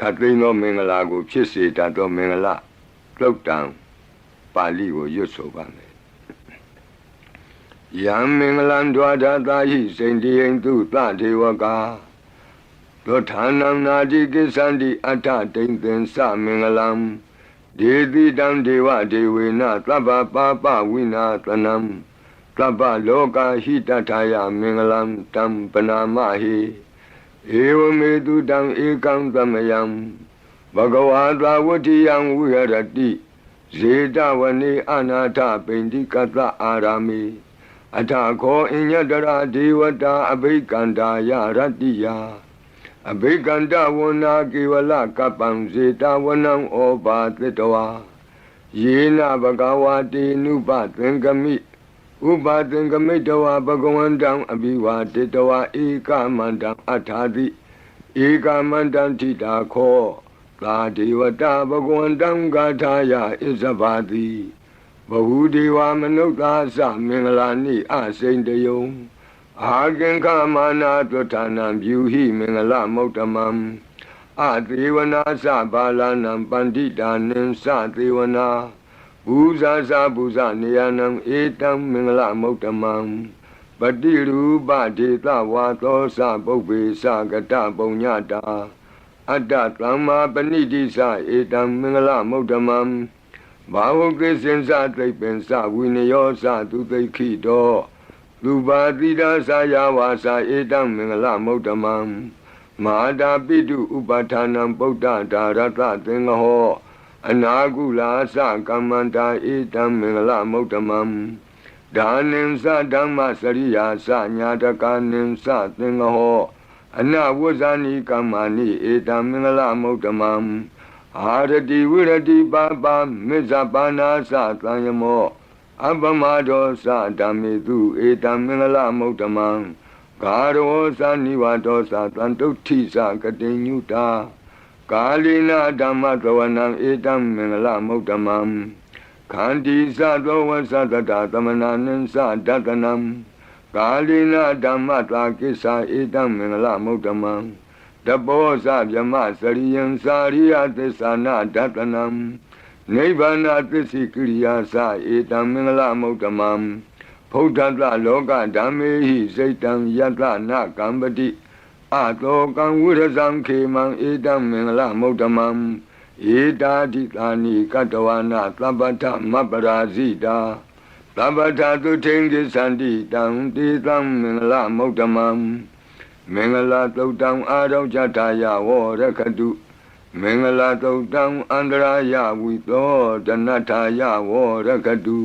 ခတ်သိမ်းသောမင်္ဂလာကို ဖြစ်စေတတ်သောမင်္ဂလာတုတ်တံပါဠိကိုရွတ်ဆိုပါမယ်ယံမင်္ဂလံဒွါဒတာဟိစိန်တိယံသူသဒေဝကာသောဌာနံနာတိကိစ္ဆန္တိအတ္ထတိန်သင်္စမင်္ဂလံဒေတိတံဒေဝဒေဝေနသဗ္ဗပါပဝိနာသနံသဗ္ဗလောကဟိတထာယမင်္ဂလံတံပနာမဟိ ဧဝမေတုတံဧကံသမယံဘဂဝါသာဝတိယံဝိဟရတိဇေတဝနေအနာထပိန္တိကတအာရာမိအထခောအညတရာဒေဝတာအဘိကန္တာယရတ္တိယအဘိကန္တဝနာကေဝလကပ္ပံဇေတဝနံဩဘာသတ္တဝါယေနဘဂဝါတေနုပသင်္ကမိ ဥပါသင်္ကမိတဝါဘဂဝန္တံအဘိဝါတေတဝါဧကမန္တံအထာတိဧကမန္တံထိတာခောသာဒေဝတာဘဂဝန္တံဂါထာယဣဇဘာတိဘဝုဒေဝမနုဿာသမင်္ဂလာနိအစိန်တယုံအာကင်္ခမာနာတွဋ္ဌာနံဗျူဟိမင်္ဂလမௌတမံအသေဝနာသဘာလနံပန္တိတာနင်္စသေဝနာ ဘူဇာသဘူဇနေယနံဧတံမင်္ဂလမௌတမံပတိရူပဒေသဝါသောသပုပ္ပေသကတပုံညတာအတ္တသမ္မာပဏိတိသဧတံမင်္ဂလမௌတမံဘာဝကိစင်္စသိပ္ပင်္စဝိနယောသသူသိခိတောလူပါတိဒာသာယဝါစာဧတံမင်္ဂလမௌတမံမဟာတာပိတုဥပါဌာနံဗုဒ္ဓဒါရတသင်္ဃဟော အနာကုလာသကမ္မန္တာဧတံမင်္ဂလမௌတမံဒါနင်္စဓမ္မစရိယာသညာတကနင်္စသင်္ဃဟောအနဝဇာနိကမ္မာနိဧတံမင်္ဂလမௌတမံအာရတိဝိရတိပါပါမေဇပါနာသသံယမောအပမဒောသဓမ္မေတုဧတံမင်္ဂလမௌတမံဂါရောသနိဝတောသတံတုဋ္ဌိသကတိညုတာ ကာလိနာဓမ္မသဝနံဧတံမင်္ဂလမௌတမံခန္တီသသောဝသတတသမနာနင်္စဒတနံကာလိနာဓမ္မတာကိစ္ဆာဧတံမင်္ဂလမௌတမံတဘောဇဗြမစရိယံစာရိယသစ္ဆာနာဒတနံနိဗ္ဗာန်သစ္စိကိရိယာသဧတံမင်္ဂလမௌတမံဖုဒ္ဓတလောကဓမ္မေဟိစိတ်တံယတနာကံပတိ အတောကံဝိရဇံခေမံဧတံမင်္ဂလမௌတမံဧတာတိသာနိကတဝနာသဗ္ဗထမပရာဇိတာသဗ္ဗထသုထိန်ကိသန္တိတံတေသံမင်္ဂလမௌတမံမင်္ဂလာသုတ်တံအာရောဇတာယဝရခတုမင်္ဂလာသုတ်တံအန္တရာယဝိသောတဏ္ဍထာယဝရခတု